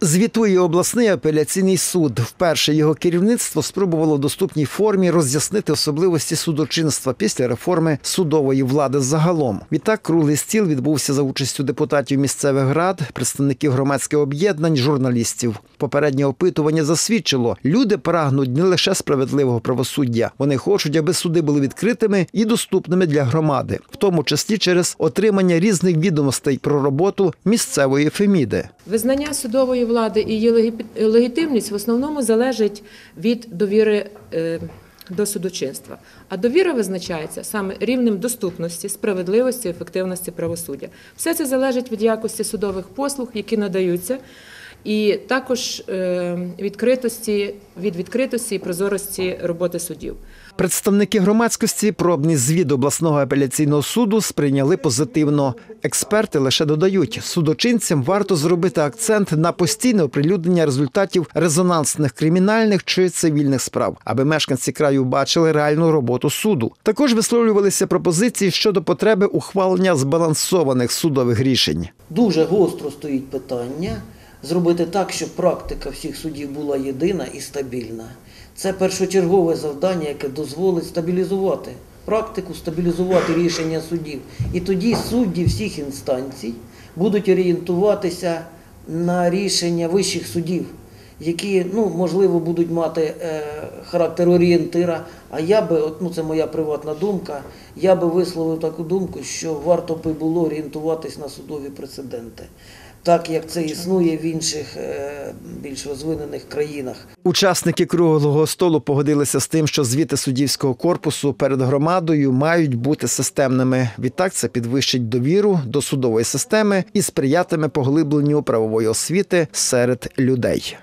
Звітує обласний апеляційний суд. Вперше його керівництво спробувало в доступній формі роз'яснити особливості судочинства після реформи судової влади загалом. Відтак круглий стіл відбувся за участю депутатів місцевих рад, представників громадських об'єднань, журналістів. Попереднє опитування засвідчило, люди прагнуть не лише справедливого правосуддя, вони хочуть, аби суди були відкритими і доступними для громади, в тому числі через отримання різних відомостей про роботу місцевої феміди. Визнання судової влади і її легітимність в основному залежить від довіри е, до судочинства. А довіра визначається саме рівнем доступності, справедливості, ефективності правосуддя. Все це залежить від якості судових послуг, які надаються, і також е, відкритості, від відкритості і прозорості роботи судів. Представники громадськості пробний звіт обласного апеляційного суду сприйняли позитивно. Експерти лише додають, судочинцям варто зробити акцент на постійне оприлюднення результатів резонансних кримінальних чи цивільних справ, аби мешканці краю бачили реальну роботу суду. Також висловлювалися пропозиції щодо потреби ухвалення збалансованих судових рішень. Дуже гостро стоїть питання зробити так, щоб практика всіх судів була єдина і стабільна. Це першочергове завдання, яке дозволить стабілізувати практику, стабілізувати рішення судів. І тоді судді всіх інстанцій будуть орієнтуватися на рішення вищих судів, які ну, можливо будуть мати е, характер орієнтира. А я би, ну це моя приватна думка, я би висловив таку думку, що варто би було орієнтуватись на судові прецеденти, так як це існує в інших е, більш розвинених країнах. Учасники круглого столу погодилися з тим, що звіти суддівського корпусу перед громадою мають бути системними. Відтак це підвищить довіру до судової системи і сприятиме поглибленню правової освіти серед людей.